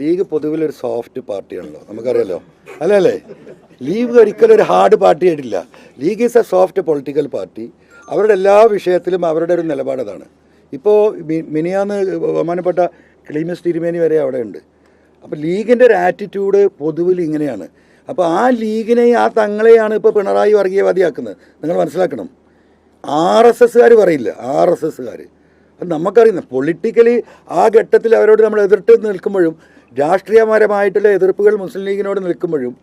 League പൊതുവിൽ ഒരു soft പാർട്ടിയാണല്ലോ നമുക്കറിയാലോ. അല്ലല്ലേ ലീഗ് ഒരിക്കലും ഒരു ഹാർഡ് പാർട്ടി ആയിട്ടില്ല. League is a soft political party. അവരുടെ എല്ലാ വിഷയത്തിലും അവരുടെ ഒരു നിലപാടതാണ് ഇപ്പോൾ മിനിയാന്ന് ബഹുമാനപ്പെട്ട ക്ലീമസ് തിരുമേനി വരെ അവിടെ ഉണ്ട്. അപ്പോൾ ലീഗിന്റെ ഒരു ആറ്റിറ്റ്യൂഡ് പൊതുവിൽ ഇങ്ങനെയാണ്. അപ്പോൾ ആ ലീഗിനെ ആ തങ്ങളെയാണ് ഇപ്പോൾ പിണറായി വർഗീയവാദിയാക്കുന്നത്. നിങ്ങൾ മനസ്സിലാക്കണം. ആർ എസ് എസ്സുകാർ പറയില്ല ആർ എസ് എസ്സുകാർ അത് നമുക്കറിയുന്ന പൊളിറ്റിക്കലി ആ ഘട്ടത്തിൽ അവരോട് നമ്മൾ എതിർത്ത് നിൽക്കുമ്പോഴും രാഷ്ട്രീയപരമായിട്ടുള്ള എതിർപ്പുകൾ മുസ്ലിം ലീഗിനോട് നിൽക്കുമ്പോഴും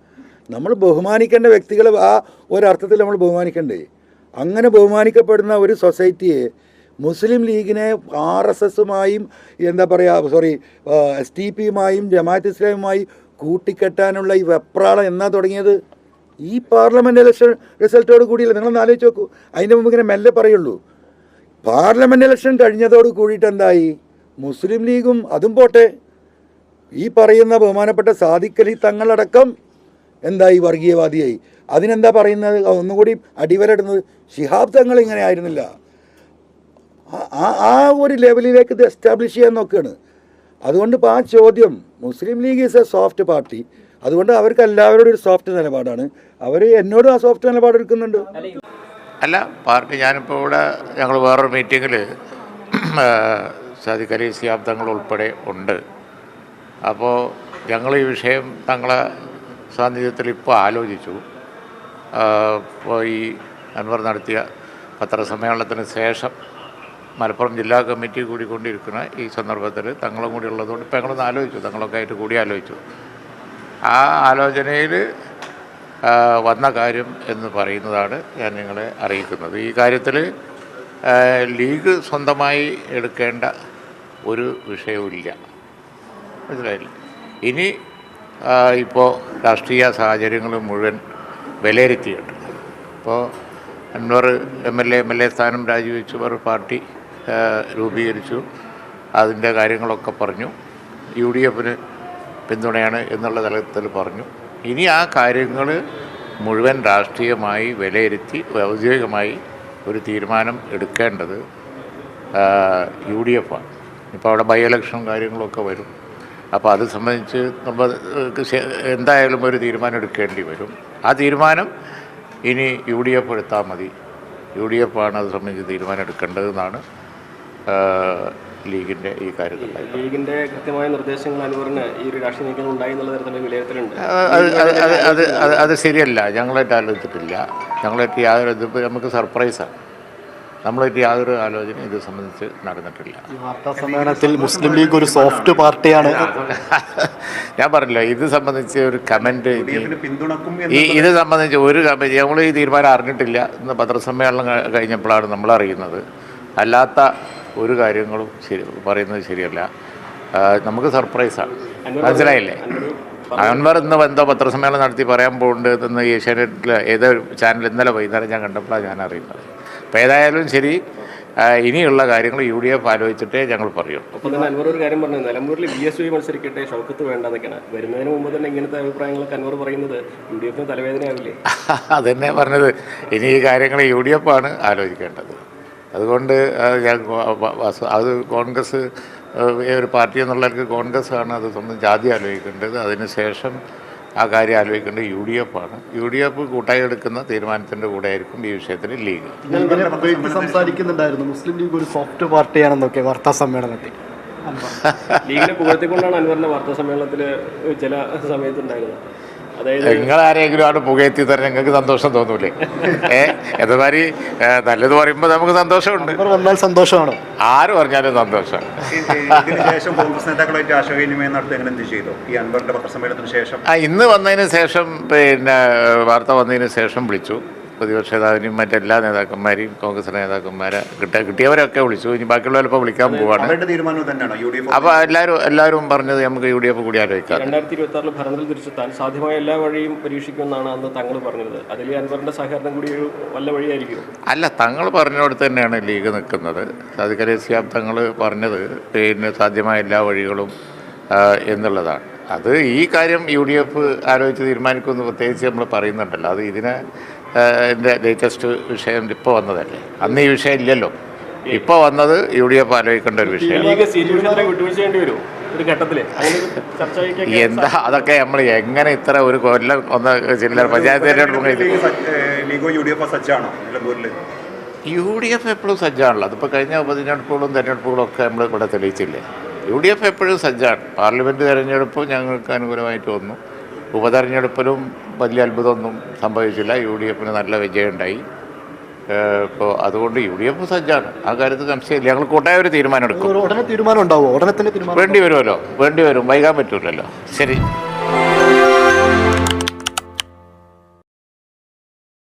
നമ്മൾ ബഹുമാനിക്കേണ്ട വ്യക്തികൾ ആ ഒരർത്ഥത്തിൽ നമ്മൾ ബഹുമാനിക്കണ്ടേ? അങ്ങനെ ബഹുമാനിക്കപ്പെടുന്ന ഒരു സൊസൈറ്റിയെ മുസ്ലിം ലീഗിനെ ആർ എസ് എസുമായും എന്താ പറയുക സോറി എസ് ടി പിയുമായും ജമാഅത്ത് ഇസ്ലാമുമായി കൂട്ടിക്കെട്ടാനുള്ള ഈ വെപ്രാളം എന്നാ തുടങ്ങിയത്? ഈ പാർലമെന്റ് ഇലക്ഷൻ റിസൾട്ടോട് കൂടിയല്ല? നിങ്ങളൊന്ന് ആലോചിച്ച് നോക്കൂ. അതിന്റെ മുമ്പ് ഇങ്ങനെ മെല്ലെ പറയുള്ളൂ. പാർലമെന്റ് ഇലക്ഷൻ കഴിഞ്ഞതോട് കൂടിയിട്ട് എന്തായി? മുസ്ലിം ലീഗും അതും പോട്ടെ. ഈ പറയുന്ന ബഹുമാനപ്പെട്ട സാദിഖലി തങ്ങളടക്കം എന്തായി വർഗീയവാദിയായി. അതിനെന്താ പറയുന്നത്? ഒന്നുകൂടി അടിവരടുന്നത് ഷിഹാബ് തങ്ങൾ ഇങ്ങനെ ആയിരുന്നില്ല. ആ- ആ- ഒരു ലെവലിലേക്ക് ഇത് എസ്റ്റാബ്ലിഷ് ചെയ്യാൻ നോക്കുകയാണ്. അതുകൊണ്ട് ഇപ്പോൾ ആ ചോദ്യം Muslim League is a soft party അതുകൊണ്ട് അവർക്ക് എല്ലാവരോടും ഒരു സോഫ്റ്റ് നിലപാടാണ്. അവർ എന്നോടും ആ സോഫ്റ്റ് നിലപാട് എടുക്കുന്നുണ്ട്. അല്ല പാർട്ടി ഞാനിപ്പോൾ ഇവിടെ ഞങ്ങൾ വേറൊരു മീറ്റിങ്ങിൽ സാദിഖ് അലി സിയാബ് ഉൾപ്പെടെ ഉണ്ട്. അപ്പോൾ ഞങ്ങൾ ഈ വിഷയം തങ്ങളെ സാന്നിധ്യത്തിൽ ഇപ്പോൾ ആലോചിച്ചു ഇപ്പോൾ ഈ അൻവർ നടത്തിയ പത്രസമ്മേളനത്തിന് ശേഷം മലപ്പുറം ജില്ലാ കമ്മിറ്റി കൂടി കൊണ്ടിരിക്കുന്ന ഈ സന്ദർഭത്തിൽ തങ്ങളും കൂടി ഉള്ളതുകൊണ്ട് ഇപ്പോൾ ഞങ്ങളൊന്ന് ആലോചിച്ചു. തങ്ങളൊക്കെ ആയിട്ട് കൂടി ആലോചിച്ചു. ആ ആലോചനയിൽ വന്ന കാര്യം എന്ന് പറയുന്നതാണ് ഞാൻ നിങ്ങളെ അറിയിക്കുന്നത്. ഈ കാര്യത്തിൽ ലീഗ് സ്വന്തമായി എടുക്കേണ്ട ഒരു വിഷയവുമില്ല. മനസ്സിലായില്ല. ഇനി ഇപ്പോൾ രാഷ്ട്രീയ സാഹചര്യങ്ങൾ മുഴുവൻ വിലയിരുത്തിയിട്ടുണ്ട്. ഇപ്പോൾ Anwar M L A M L A സ്ഥാനം രാജിവെച്ചു അവർ പാർട്ടി രൂപീകരിച്ചു അതിന്റെ കാര്യങ്ങളൊക്കെ പറഞ്ഞു. യു ഡി എഫിന് പിന്തുണയാണ് എന്നുള്ള തലത്തിൽ പറഞ്ഞു. ഇനി ആ കാര്യങ്ങൾ മുഴുവൻ രാഷ്ട്രീയമായി വിലയിരുത്തി ഔദ്യോഗികമായി ഒരു തീരുമാനം എടുക്കേണ്ടത് യു ഡി എഫാണ്. ഇപ്പോൾ അവിടെ ബൈ ഇലക്ഷൻ കാര്യങ്ങളൊക്കെ വരും. അപ്പോൾ അത് സംബന്ധിച്ച് നമ്മൾ എന്തായാലും ഒരു തീരുമാനം എടുക്കേണ്ടി വരും. ആ തീരുമാനം ഇനി യു ഡി എഫ് എടുത്താൽ മതി. യു ഡി എഫ് ആണ് അത് സംബന്ധിച്ച് തീരുമാനം എടുക്കേണ്ടതെന്നാണ് ലീഗിന്റെ ഈ കാര്യത്തിൽ ലീഗിന്റെ കൃത്യമായ നിർദ്ദേശങ്ങൾ അനുവറിന് ഈ ഒരു രാഷ്ട്രീയ നീക്കങ്ങൾ ഉണ്ടായി എന്നുള്ള തരത്തിലുള്ള വിലയിരുത്തലുണ്ട്. അത് അത് അത് ശരിയല്ല. ഞങ്ങളായിട്ട് ആലോചിച്ചിട്ടില്ല. ഞങ്ങളായിട്ട് യാതൊരു നമുക്ക് സർപ്രൈസാണ്. നമ്മളായിട്ട് യാതൊരു ആലോചന ഇത് സംബന്ധിച്ച് നടന്നിട്ടില്ല. ഈ വാർത്താ സമ്മേളനത്തിൽ മുസ്ലിം ലീഗ് ഒരു സോഫ്റ്റ് പാർട്ടിയാണ്. ഞാൻ പറഞ്ഞില്ല ഇത് സംബന്ധിച്ച് ഒരു കമന്റ് പിന്തുണക്കും ഈ ഇത് സംബന്ധിച്ച് ഒരു കമന്റ് ഞങ്ങൾ ഈ തീരുമാനം അറിഞ്ഞിട്ടില്ല ഇന്ന് പത്രസമ്മേളനം കഴിഞ്ഞപ്പോഴാണ് നമ്മൾ അറിയുന്നത്. അല്ലാത്ത ഒരു കാര്യങ്ങളും ശരി പറയുന്നത് ശരിയല്ല. നമുക്ക് സർപ്രൈസാണ് മനസ്സിലായില്ലേ? അൻവർ ഇന്ന് എന്തോ പത്രസമ്മേളനം നടത്തി പറയാൻ പോകുന്നുണ്ട് എന്ന് ഏഷ്യാനെറ്റിൽ ഏതോ ചാനൽ ഇന്നലെ വൈകുന്നേരം ഞാൻ കണ്ടപ്പോഴാണ് ഞാൻ അറിയുന്നത്. അപ്പോൾ ഏതായാലും ശരി ഇനിയുള്ള കാര്യങ്ങൾ യു ഡി എഫ് ആലോചിച്ചിട്ടേ ഞങ്ങൾ പറയൂ. തന്നെ അൻവർ ഒരു കാര്യം പറഞ്ഞു നിലമ്പൂരിൽ ബി എസ് യു മത്സരിക്കട്ടെ ഷൗക്കത്ത് വേണ്ടെന്നൊക്കെയാണ് വരുന്നതിന് മുമ്പ് തന്നെ ഇങ്ങനത്തെ അഭിപ്രായങ്ങളൊക്കെ അൻവർ പറയുന്നത് യു ഡി എഫിന് തലവേദനയാവില്ലേ? അതന്നെ പറഞ്ഞത്. ഇനി ഈ കാര്യങ്ങൾ യു ഡി എഫ് ആണ് ആലോചിക്കേണ്ടത്. അതുകൊണ്ട് അത് കോൺഗ്രസ് ഒരു പാർട്ടി എന്നുള്ളവർക്ക് കോൺഗ്രസ് ആണ് അത് സ്വന്തം ജാതി ആലോചിക്കേണ്ടത്. അതിനുശേഷം ആ കാര്യം ആലോചിക്കേണ്ടത് യു ഡി എഫ് ആണ്. യു ഡി എഫ് കൂട്ടായി എടുക്കുന്ന തീരുമാനത്തിന്റെ കൂടെ ആയിരിക്കും ഈ വിഷയത്തിൽ ലീഗ്. സംസാരിക്കുന്നുണ്ടായിരുന്നു. മുസ്ലിം ലീഗ് ഒരു സോഫ്റ്റ് പാർട്ടിയാണെന്നൊക്കെ വാർത്താ സമ്മേളനത്തിൽ. ലീഗിനെ പുകഴ്ത്തിക്കൊണ്ടാണ് അൻവറിന്റെ വാർത്താ സമ്മേളനത്തിൽ ചില സമയത്ത് ഉണ്ടായിരുന്നത് അതായത് നിങ്ങൾ ആരെങ്കിലും ആണ് പുകയെത്തി തരാൻ ഞങ്ങൾക്ക് സന്തോഷം തോന്നൂലേ? ഏ എന്നമാതിരി നല്ലത് പറയുമ്പോൾ നമുക്ക് സന്തോഷമുണ്ട്. സന്തോഷമാണ് വന്നാൽ സന്തോഷമാണ്? ആര് പറഞ്ഞാലും സന്തോഷം. ശേഷം കോൺഗ്രസ് നേതാക്കളുമായിട്ട് ആശയവിനിമയം നടത്തി അങ്ങനെ എന്ത് ചെയ്തു? ഈ അൻവറിന്റെ പത്രസമ്മേളനത്തിന് ശേഷം? ആ ഇന്ന് വന്നതിന് ശേഷം പിന്നെ വാർത്ത വന്നതിന് ശേഷം വിളിച്ചു. പ്രതിപക്ഷ നേതാവിനെയും മറ്റെല്ലാ നേതാക്കന്മാരെയും കോൺഗ്രസ് നേതാക്കന്മാരെ കിട്ടാ കിട്ടിയവരൊക്കെ വിളിച്ചു. ഇനി ബാക്കിയുള്ളവരെ ഇപ്പോൾ വിളിക്കാൻ പോവാണ്. അപ്പോൾ എല്ലാവരും എല്ലാവരും പറഞ്ഞത് നമുക്ക് യു ഡി എഫ് കൂടി ആലോചിക്കാം രണ്ടായിരത്തി ഇരുപത്തി ആറിൽ ഭരണത്തിൽ തിരിച്ചെത്താൻ സാധ്യമായ എല്ലാ വഴിയും പരീക്ഷിക്കുമെന്നാണ് അന്ന് തങ്ങൾ പറഞ്ഞത്. അതിൽ അൻവറിന്റെ സഹകരണം കൂടി ഒരു വല്ല വഴിയായിരിക്കും അല്ല തങ്ങൾ പറഞ്ഞിടത്ത് തന്നെയാണ് ലീഗ് നിൽക്കുന്നത്. സിയാബ് തങ്ങൾ പറഞ്ഞത് പിന്നെ സാധ്യമായ എല്ലാ വഴികളും എന്നുള്ളതാണ്. അത് ഈ കാര്യം യു ഡി എഫ് ആലോചിച്ച് തീരുമാനിക്കുമെന്ന് പ്രത്യേകിച്ച് നമ്മൾ പറയുന്നുണ്ടല്ലോ. അത് ഇതിനെ എന്റെ ലേറ്റസ്റ്റ് വിഷയം ഇപ്പോൾ വന്നതല്ലേ? അന്ന് ഈ വിഷയം ഇല്ലല്ലോ. ഇപ്പോൾ വന്നത് യു ഡി എഫ് ആലോചിക്കേണ്ട ഒരു വിഷയം എന്താ അതൊക്കെ നമ്മൾ എങ്ങനെ ഇത്ര ഒരു കൊല്ലം ഒന്ന് ചില്ലറ പഞ്ചായത്ത് തിരഞ്ഞെടുപ്പ് യു ഡി എഫ് എപ്പോഴും സജ്ജാണല്ലോ. അതിപ്പോൾ കഴിഞ്ഞ ഉപതെരഞ്ഞെടുപ്പുകളും തെരഞ്ഞെടുപ്പുകളും ഒക്കെ നമ്മൾ ഇവിടെ തെളിയിച്ചില്ലേ? യു ഡി എഫ് എപ്പോഴും സജ്ജാണ്. പാർലമെന്റ് തെരഞ്ഞെടുപ്പ് ഞങ്ങൾക്ക് അനുകൂലമായിട്ട് വന്നു. ഉപതെരഞ്ഞെടുപ്പിലും വലിയ അത്ഭുതമൊന്നും സംഭവിച്ചില്ല. യു ഡി എഫിന് നല്ല വിജയമുണ്ടായി. ഇപ്പോൾ അതുകൊണ്ട് യു ഡി എഫ് സജ്ജാണ്. ആ കാര്യത്തിൽ സംശയമില്ല. ഞങ്ങൾ കൂട്ടായ ഒരു തീരുമാനം എടുക്കും ഉടനെ തീരുമാനം ഉടനെ തന്നെ വേണ്ടി വരുമല്ലോ. വേണ്ടി വരും. വൈകാൻ പറ്റൂലല്ലോ. ശരി.